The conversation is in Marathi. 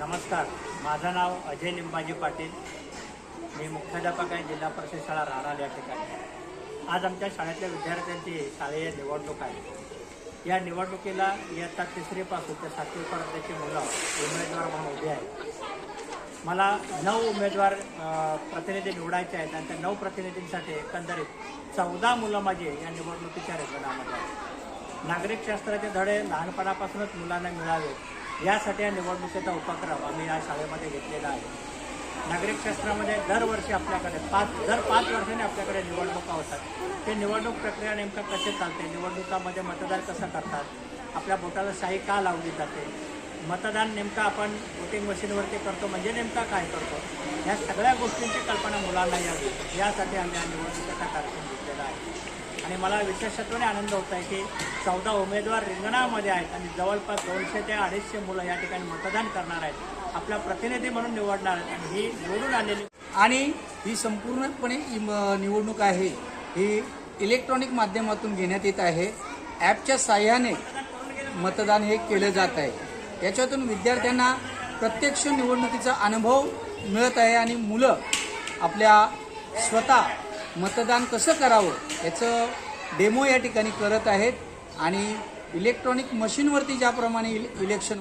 नमस्कार. माझं नाव अजय लिंबाजी पाटील. मी मुख्याध्यापक आहे जिल्हा परिषद शाळा राहणार या ठिकाणी. आज आमच्या शाळेतल्या विद्यार्थ्यांची शालेय निवडणूक आहे. या निवडणुकीला इयत्ता तिसरीपासून ते सातवीपर्यंतची मुलं उमेदवार म्हणून उभी आहेत. मला नऊ उमेदवार प्रतिनिधी निवडायचे आहेत आणि त्या नऊ प्रतिनिधींसाठी एकंदरीत चौदा मुलं माझी या निवडणुकीच्या रेकॉर्डामध्ये आहेत. नागरिक शास्त्राचे धडे लहानपणापासूनच मुलांना मिळावे यासाठी या निवडणुकीचा उपक्रम आम्ही या शाळेमध्ये घेतलेला आहे. नागरिक शास्त्रामध्ये दरवर्षी आपल्याकडे पाच दर पाच वर्षांनी आपल्याकडे निवडणुका होतात. ते निवडणूक प्रक्रिया नेमकं कसे चालते? निवडणुकामध्ये मतदार कसं करतात? आपल्या बोटाला शाही का लावली जाते? मतदान नेमकं आपण वोटिंग मशीनवरती करतो म्हणजे नेमका काय करतो? ह्या सगळ्या गोष्टींची कल्पना मुलांना यावी. यासाठी आम्ही हा निवडणुकीचा कार्यक्रम घेतलेला आहे. आणि मला विशेषत्वाने आनंद होत आहे की चौदा उमेदवार रिंगणामध्ये आहेत आणि जवळपास दोनशे ते अडीचशे मुलं या ठिकाणी मतदान करणार आहेत. आपला प्रतिनिधी म्हणून निवडणार आहेत आणि ही निवडून आलेली आणि ही संपूर्णपणे इम- निवडणूक आहे. ही इलेक्ट्रॉनिक माध्यमातून घेण्यात येत आहे. ॲपच्या साह्याने मतदान हे केलं जात आहे. याच्यातून विद्यार्थ्यांना प्रत्यक्ष निवडणुकीचा अनुभव मिळत आहे आणि मुलं आपल्या स्वतः मतदान कसं करावं याचं डेमो या ठिकाणी करत आहेत. आणि इलेक्ट्रॉनिक मशीनवरती ज्याप्रमाणे इल- इलेक्शन